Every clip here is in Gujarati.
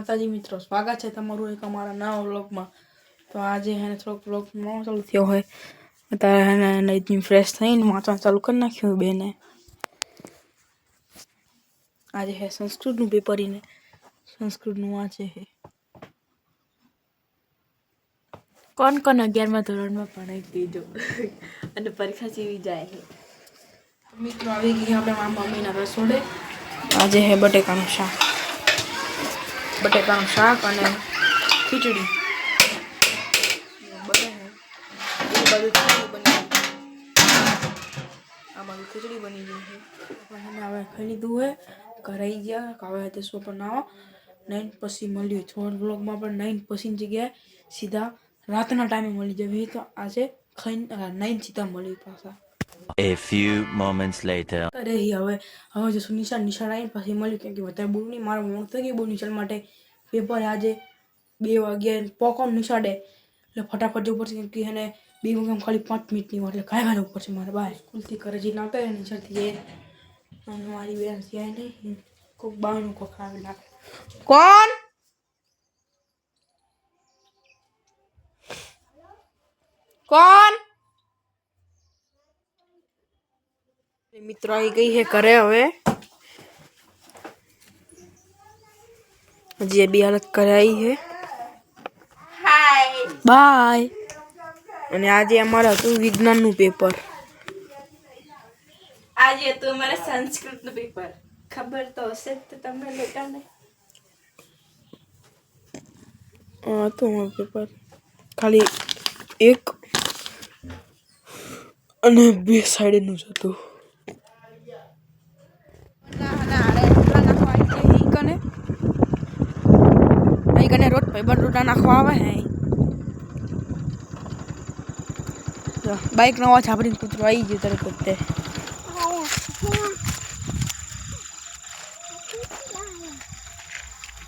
માતાજી મિત્રો સ્વાગત છે તમારું એક અમારા નવા વ્લોગમાં. તો આજે એને થોડોક વ્લોગ નો ચાલુ થયો હોય. અત્યારે એને નઈથી ફ્રેશ થઈને વાંચવા ચાલુ કરી નાખ્યું બેને. આજે હે સંસ્કૃતનું પેપરીને સંસ્કૃતનું વાંચે છે કોણ કોણ અગિયારમાં ધોરણમાં ભણાઈ દીધો? અને પરીક્ષા જેવી જાય છે મિત્રો આવી ગઈ આપણે મમ્મીના રસોડે. આજે હે બટેકાનું શાક. બટેકાનું શાક અને ખીચડી બને હે એ બાજુ ખીચડી બની ગઈ. આ બાજુ ખીચડી બની ગઈ છે પણ એને હવે ખાઈ લીધું હે ઘરે આવી ગયા કે હવે તે શું બનાવો નાઇન પછી મળ્યું થોડ બ્લોગમાં પણ નાઇન પછી જગ્યાએ સીધા રાતના ટાઈમે મળી જવી તો આજે ખાઈને નાઇન સીધા મળી પાછા A few moments later. અરે હવે હવે જો નિશાળ નિશાળ આવીને પછી મળ્યું કેમ કે વધારે બહુ નહીં મારો મોણ થઈ ગઈ બહુ નિશાળ માટે. પેપર આજે બે વાગ્યા પોકોન નિશાળે. એટલે ફટાફટ જવું પડશે કેમ કે એને બે વાગ્યા ખાલી પાંચ મિનિટની વાર એટલે કાંઈ જવું પડશે મારે બહાર સ્કૂલથી ઘરે જઈને આવતા રહે નિશાળથી એ અને મારી બેન ત્યાં નહીં. કોઈક બહારનું કોક આવી નાખે. કોણ? કોણ? મિત્રો આવી ગઈ છે ઘરે હવે. હજી એ બી હાલત કરે આવી છે. બાય અને આજે અમારે હતું વિજ્ઞાનનું પેપર. આજે હતું અમારે સંસ્કૃતનું પેપર. ખબર તો હશે જ તો તમને લોકોને. આ હતું અમારું પેપર. ખાલી એક અને બે સાઈડનું જ હતું. રોટ ભાઈ રોટા નાખવા આવે હે બાઇક નો અવાજ સાંભળીને કૂતરો આવી ગયો તરત જ તે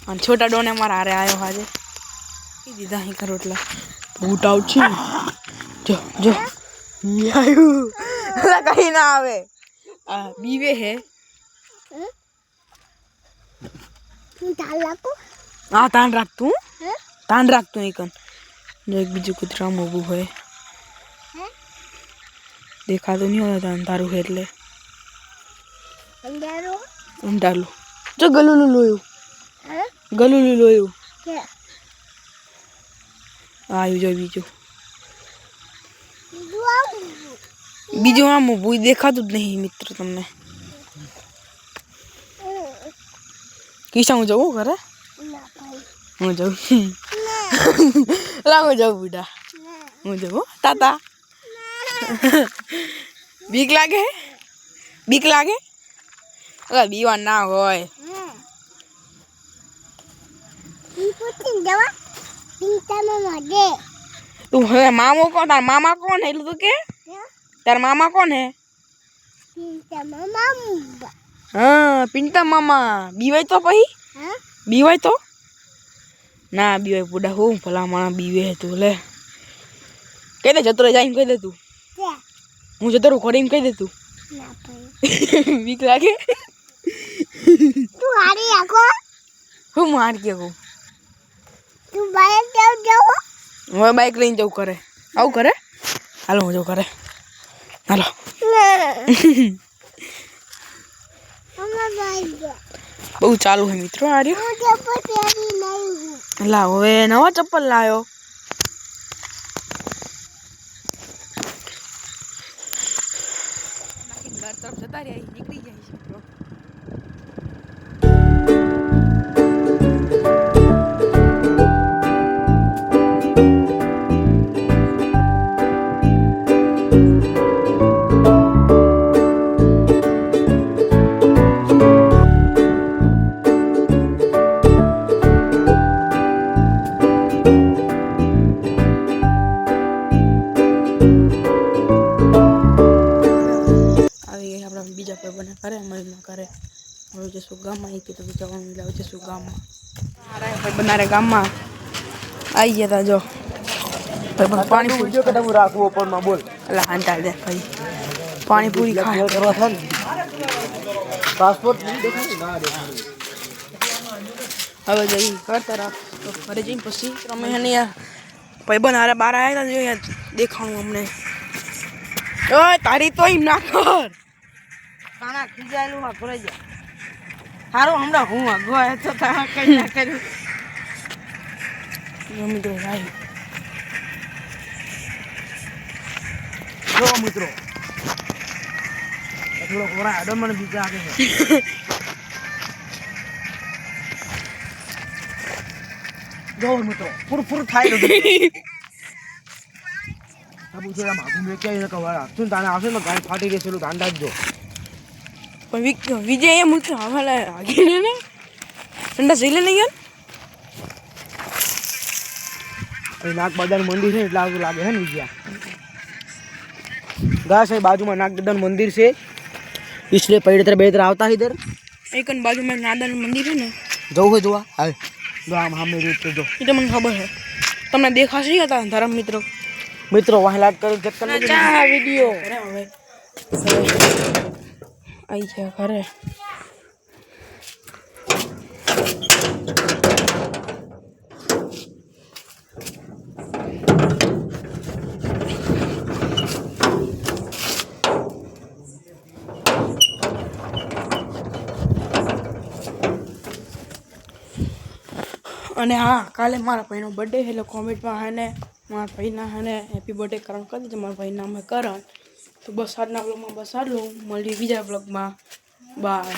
અને છોટા ડોને મારા હારે આવ્યો ઈ દીધા અહીં કરો એટલે બૂટ આઉટ છે જો જો કઈ ના આવે બીવે હે. હા તાણ રાખતું તાણ રાખતું રાખ એકન જો એક બીજું કૂતરામાં ઊભું હોય. દેખાતું નહીં હોય તાન તારું હોય એટલે. અંધારું? જો ગલુલું લોયું. ગલુલું લોયું. આવ્યું જો બીજું. બીજું આમ ઊભું દેખાતું જ નહીં મિત્ર તમને. કિસ્સા હું જવું ઘરે? હું જઉં લા હું જાઉં બુડા. હું જવું તાતા. બીક લાગે? બીક લાગે? અલા બીવા ના હોય. તું હવે મામો કોણ? તાર મામા કોણ? હે એટલું તું કે? તાર મામા કોણ હે? હા પિંટા મામા બીવાય તો પછી? બીવાય તો? ના બીવાય પૂડા હું ભલા માણા બીવે તું લે. કહી દે જતો જાય જઈને કહી દે તું. હું જતો રહું ખોડીને કહી દે તું. બીક લાગે? હું માર કે કહું હવે બાઈક લઈને જવું કરે. આવું કરે? હાલો હું જવું કરે. હાલો. બહુ ચાલુ છે મિત્રો આ રહ્યું. લાવ હવે નવા ચપ્પલ લાવ્યો. બીજા કોઈ બને કરે મહિના કરે હવે જશું ગામમાં એક કીધું જવાનું એટલે હવે જશું ગામમાં. અરે ભાઈ બનારે ગામમાં. આવી ગયા તા જો. પણ પાણી પૂરી કદમ રાખવું ઓપનમાં બોલ. એટલે હાંતા દે ભાઈ. પાણી પૂરી ખાય કરવા થાય પાસપોર્ટ નહીં દેખાય ના? દેખાય. હવે જઈ કરતા રાખ. તો ઘરે જઈને પછી તમે એને યાર ભાઈબંધ હારે બહાર આવ્યા હતા યાર. દેખાણું અમને. ઓય તારી તો એમ ના કર કાના ખીજાયેલું ભરાઈ જાય. સારું હમણાં હું અગો તો તમે કઈ ના કર્યું. મિત્રો જો મિત્રો. એટલો ખોરા આડો મને બીજા આવે છે. જો મિત્રો ફૂર ફૂર થાય આ પૂછેલા માગું મેં ક્યાંય કવાર આપશું તાને આવશે ને ગાય ફાટી રહેશે ધાંડા જ રાખજો विजय मंदिर है बाजू में नाग मंदिर से। इसलिए पेड़ तरह बेहतर आता है इधर। एक बाजू में नादन मंदिर है ना? जो है जो हम जो। ये तो मन खबर है। तुमने देखा सही आता धर्म मित्र? मित्र वहाँ लाग कर चेक कर हाँ, वीडियो। આઈ ગયા ઘરે અને હા, કાલે મારા ભાઈનો બર્થડે એટલે કોમેન્ટમાં હે ને, મારા ભાઈના હે ને હેપી બર્થડે કરણ કરી દીધું મારા ભાઈના નામ કરણ. તો બસ આજના બ્લોગમાં બસ આટલું. મળીએ બીજા બ્લોગમાં બાય